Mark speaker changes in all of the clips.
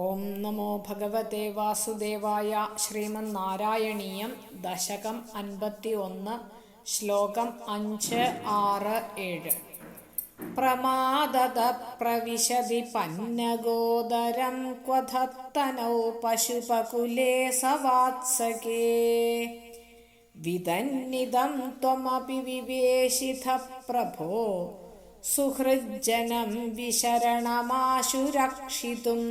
Speaker 1: ഓം നമോ ഭഗവതേ വാസുദേവായ ശ്രീമന്നാരായണീയം ദശകം അൻപത്തി ഒന്ന് ശ്ലോകം അഞ്ച് ആറ് ഏഴ്. പ്രമാദത പ്രവിശതി പന്നഗോദരം ക്വധത്തനൗ പശുപകുലേ സവാത്സകേ. വിതന്നിതം ത്വമപി വിവേശിത പ്രഭോ സുഹൃജ്ജനം വിശരണമാശു രക്ഷിതും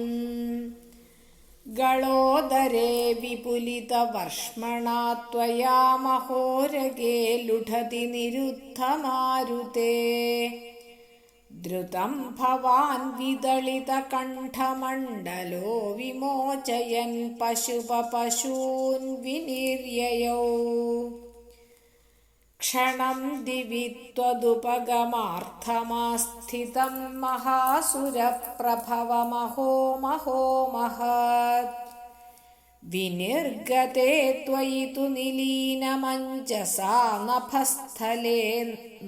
Speaker 1: ഗളോദരേ വിപുലിതവർഷ്മണാ त्वया മഹോരഗേ ലുഠതി നിരുദ്ധമാരുതേ ദ്രുതം ഭവാൻ വിദളിതകണ്ഠമണ്ഡലോ വിമോചയൻ പശുപപശൂൻ വിനിര്യയൗ क्षणं दिवि त्वदुपगमार्थमास्थितं महासुरप्रभवमहो महो महत् विनिर्गते त्वयि तु निलीनमञ्जसा नभस्थले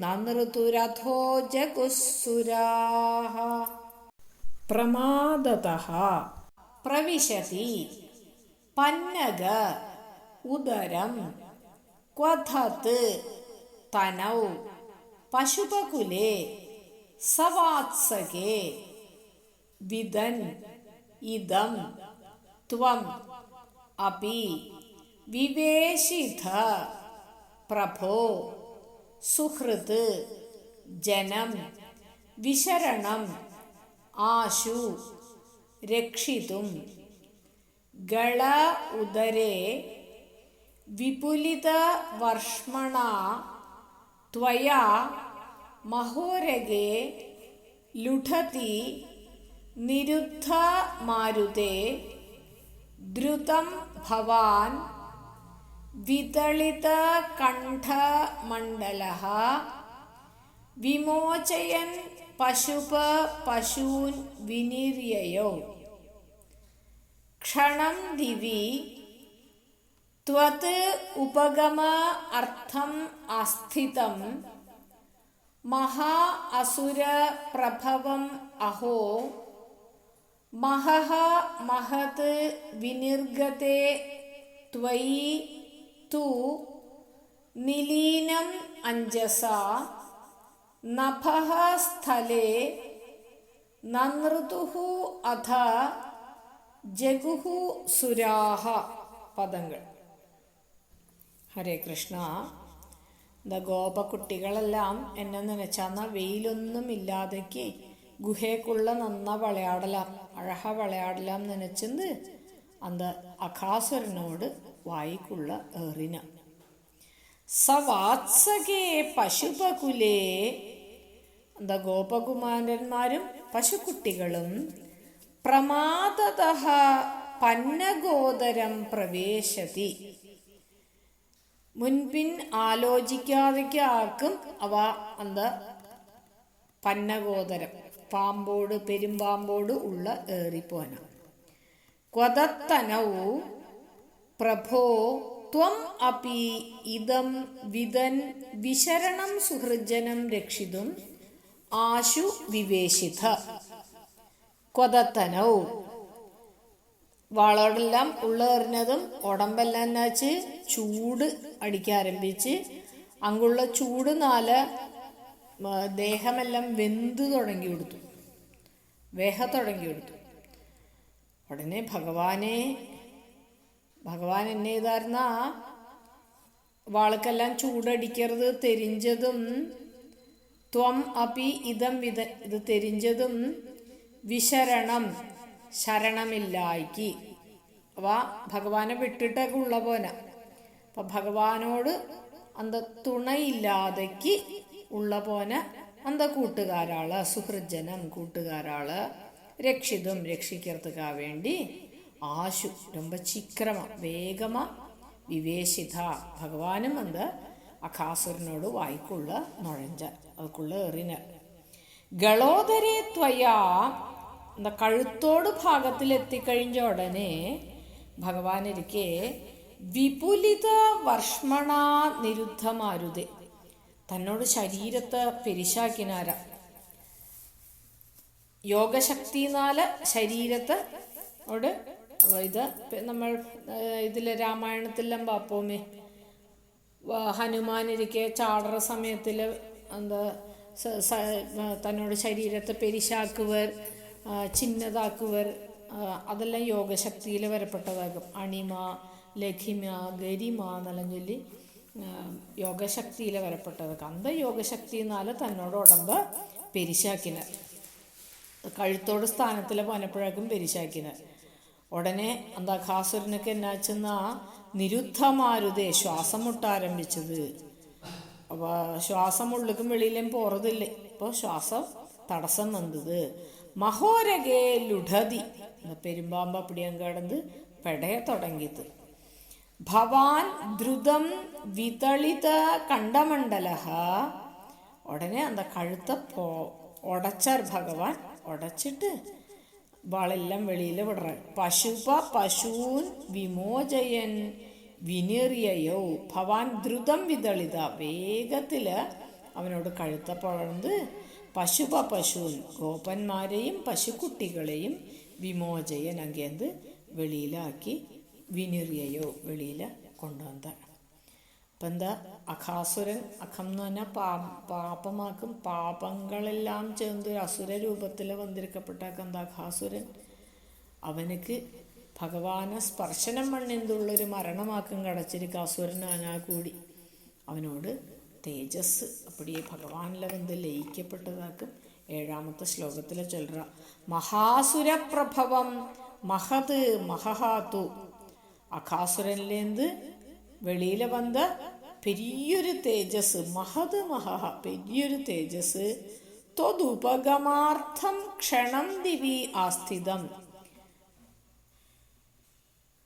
Speaker 1: ननृतुरथो जगुःसुराः प्रमादतः प्रविशति पन्नग उदरं क्वथत् തനൌ പശുപകുലേ സവാത്സകേ വിദൻ ഇദം ത്വം അപി വിവേശിധ പ്രഭോ സുഹൃത് ജനം വിശരണം ആശു രക്ഷിതും ഗള ഉദരേ വിപുലിത വർഷ്മണ त्वया महोरगे लुठति निरुद्धमारुते द्रुतं भवान् वितलितकण्ठमण्डलः विमोचयन् पशुप पशून् विनिर्ययौ क्षणं दिवि ത്വത് ഉപഗമ അർത്ഥം അസ്ഥിതം മഹാ അസുര പ്രഭവം അഹോ മഹഹ മഹത് വിനിർഗത്തെ ത്വയി തു നിലീനം അഞ്ജസ നഭഹ സ്ഥലേ നനൃതുഃ അഥ ജഗുഹു സുരാഹ പദങ്ങൾ ഹരേ കൃഷ്ണ. ദ ഗോപക്കുട്ടികളെല്ലാം എന്നെ നനച്ചാന്ന വെയിലൊന്നും ഇല്ലാതെക്ക് ഗുഹയ്ക്കുള്ള നന്ന വളയാടലാം. അഴഹ വളയാടലാം നനച്ചെന്ന് അന്ത് അഖാസുരനോട് വായിക്കുള്ള ഏറിന. സവാത്സകേ പശുപകുലേ. എന്താ ഗോപകുമാരന്മാരും പശുക്കുട്ടികളും പ്രമാദത പന്നഗോദരം പ്രവേശതി. മുൻപിൻ ആലോചിക്കാതെയാക്കും അവ അന്ത പന്നഗോദരം പാമ്പോട് പെരുമ്പാമ്പോട് ഉള്ള ഏറിപ്പോന. ക്വതത്തനൗ പ്രഭോ ത്വം അപി ഇതം വിതൻ വിശരണം സുഹൃജനം രക്ഷിതും ആശു വിവേശിത. കൊതത്തനൗ വളോടെല്ലാം ഉള്ളെറിഞ്ഞതും ഉടമ്പെല്ലാം വെച്ച് ചൂട് അടിക്കാരംഭിച്ച് അങ്ങുള്ള ചൂട് നാല് ദേഹമെല്ലാം വെന്തു തുടങ്ങി കൊടുത്തു. വേഹ തുടങ്ങി കൊടുത്തു. ഉടനെ ഭഗവാനെ ഭഗവാൻ എന്നെ ഇതായിരുന്ന വാൾക്കെല്ലാം ചൂടടിക്കരുത് തെരിഞ്ഞതും ത്വം അപി ഇതം വിത ഇത് തെരിഞ്ഞതും വിശരണം. ശരണമില്ലായ്ക്ക് അവ ഭഗവാനെ വിട്ടിട്ടൊക്കെ ഉള്ള പോന അപ്പൊ ഭഗവാനോട് അന്ത തുണയില്ലാതയ്ക്ക് ഉള്ള പോന അന്ത കൂട്ടുകാരാൾ സുഹൃജനം കൂട്ടുകാരാൾ രക്ഷിതും രക്ഷിക്കർത്തുക്കാ വേണ്ടി ആശു രൊമ്പ ചിക്രമ വേഗമ വിവേശിത ഭഗവാനും അന്ത് അഖാസുരനോട് വായിക്കുള്ള നുഴഞ്ച അതുക്കുള്ള എറിനർ ഗളോദരേ ത്വയാ എന്താ കഴുത്തോട് ഭാഗത്തിൽ എത്തിക്കഴിഞ്ഞ ഉടനെ ഭഗവാൻ ഇരിക്കെ വിപുലിത വർഷ്മണ നിരുദ്ധമാരുത്. തന്നോട് ശരീരത്തെ പെരിശാക്കിനാര. യോഗശക്തിനാല് ശരീരത്തെ ഓട് ഇത് നമ്മൾ ഇതിൽ രാമായണത്തിലെല്ലാം പാപ്പോമേ. ഹനുമാനിരിക്കെ ചാടറ സമയത്തിൽ എന്താ തന്നോട് ശരീരത്തെ പെരിശാക്കുവർ ആ, ചിന്നതാക്കുവർ അതെല്ലാം യോഗശക്തിയിൽ വരപ്പെട്ടതാകും. അണിമ ലഖിമ ഗരിമ എന്നെല്ലാം ചൊല്ലി യോഗശക്തിയിൽ വരപ്പെട്ടതൊക്കെ അന്ത യോഗശക്തി എന്നാൽ തന്നോട് ഉടമ്പ് പെരിശാക്കിന് കഴുത്തോട് സ്ഥാനത്തിൽ പോനപ്പോഴേക്കും പെരിശാക്കിന്. ഉടനെ എന്താ ഖാസുരനൊക്കെ എന്നാച്ചെന്ന നിരുദ്ധമാരുതേ ശ്വാസം മുട്ടാരംഭിച്ചത് അപ്പോൾ ശ്വാസം ഉള്ളിക്കും വെളിയിലും പോറതില്ലേ? ഇപ്പോൾ ശ്വാസം തടസ്സം വന്നത്. മഹോരകേലുടതി പെരുമ്പാമ്പ പിടിയാൻ കടന്ന് പെടയെ തുടങ്ങിയത്. ഭവാൻ ദ്രുതം വിതളിത കണ്ടമണ്ഡല ഉടനെ അന്ത കഴുത്ത പോ ഉടച്ചാർ ഭഗവാൻ ഉടച്ചിട്ട് വാളെല്ലാം വെളിയിൽ വിടറ. പശുപ പശൂൻ വിമോചയൻ വിനിറിയയോ. ഭവാൻ ദ്രുതം വിതളിത. വേഗത്തിൽ അവനോട് കഴുത്ത പൊഴന്ന് പശുപ പശു ഗോപന്മാരെയും പശുക്കുട്ടികളെയും വിമോചയൻ അങ്ങേന്ത് വെളിയിലാക്കി വിനിറിയയോ വെളിയിൽ കൊണ്ടുവന്നതാണ് അപ്പം എന്താ? അഖാസുരൻ അഖം എന്ന് പറഞ്ഞാൽ പാ പാപമാക്കും. പാപങ്ങളെല്ലാം ചേർന്ന് ഒരു അസുര രൂപത്തിൽ വന്നിരിക്കപ്പെട്ടാക്ക എന്താ അഖാസുരൻ? അവനക്ക് ഭഗവാനെ സ്പർശനം മണ്ണെന്തുള്ളൊരു മരണമാക്കും കടച്ചിരിക്കുക അസുരനാനാ കൂടി. അവനോട് തേജസ്. അപ്പടിയെ ഭഗവാനിലെ വന്ന് ലയിക്കപ്പെട്ടതാക്കും? ഏഴാമത്തെ ശ്ലോകത്തിലെ ചൊല്ലറ മഹാസുരപ്രഭവം മഹത് മഹഹാതു. അഖാസുരനിലേന്ത്? വെളിയിൽ വന്ന് പെരിയൊരു തേജസ് മഹത് മഹഹ പെരിയൊരു തേജസ്. ത്വതുപഗമാർത്ഥം ക്ഷണം ദിവി ആസ്ഥിതം.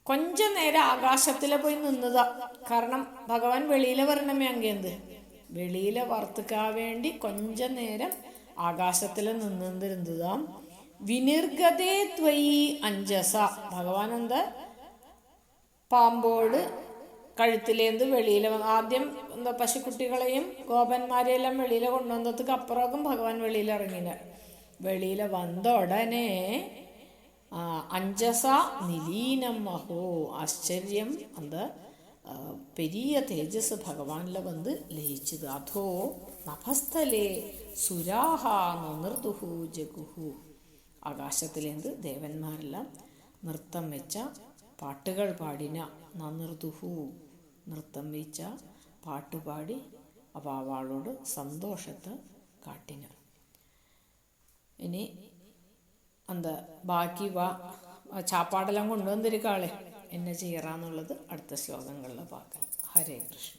Speaker 1: കൊഞ്ച നേരം ആകാശത്തിലെ പോയി നിന്നതാ. കാരണം ഭഗവാൻ വെളിയിലെ വരണമേ അങ്ങേന്ത്. വെളിയിലെ വറുത്തുക്കാൻ വേണ്ടി കൊഞ്ച നേരം ആകാശത്തിൽ നിന്നിരുന്നതാം. വിനിർഗതേ ത്വയി അഞ്ചസ ഭഗവാൻ എന്താ പാമ്പോട് കഴുത്തിലേന്ത് വെളിയിൽ ആദ്യം എന്താ പശുക്കുട്ടികളെയും ഗോപന്മാരെയെല്ലാം വെളിയിൽ കൊണ്ടുവന്നതുക്ക് അപ്പുറവും ഭഗവാൻ വെളിയിൽ ഇറങ്ങില്ല വെളിയിൽ വന്ന ഉടനെ അഞ്ചസ നിലീനം മഹോ ആശ്ചര്യം. എന്താ? ആ, പെരിയ തേജസ് ഭഗവാനിൽ വന്ന് ലയിച്ചത് അധോ നഭസ്ഥലേ സുരാഹ നിർദുഹു ജഗുഹു ആകാശത്തിലേന്ത് ദേവന്മാരെല്ലാം നൃത്തം വെച്ച പാട്ടുകൾ പാടിന നനിർദുഹു നൃത്തം വെച്ച പാട്ടുപാടി അവ അവളോട് സന്തോഷത്തെ കാട്ടിന ഇനി அந்த ബാക്കി വാ ചാപ്പാടെല്ലാം കൊണ്ടുവന്നിരിക്കാളെ എന്നെ ചെയ്യറാന്നുള്ളത് അടുത്ത ശ്ലോകങ്ങളിൽ പാക്കാം ഹരേ കൃഷ്ണ.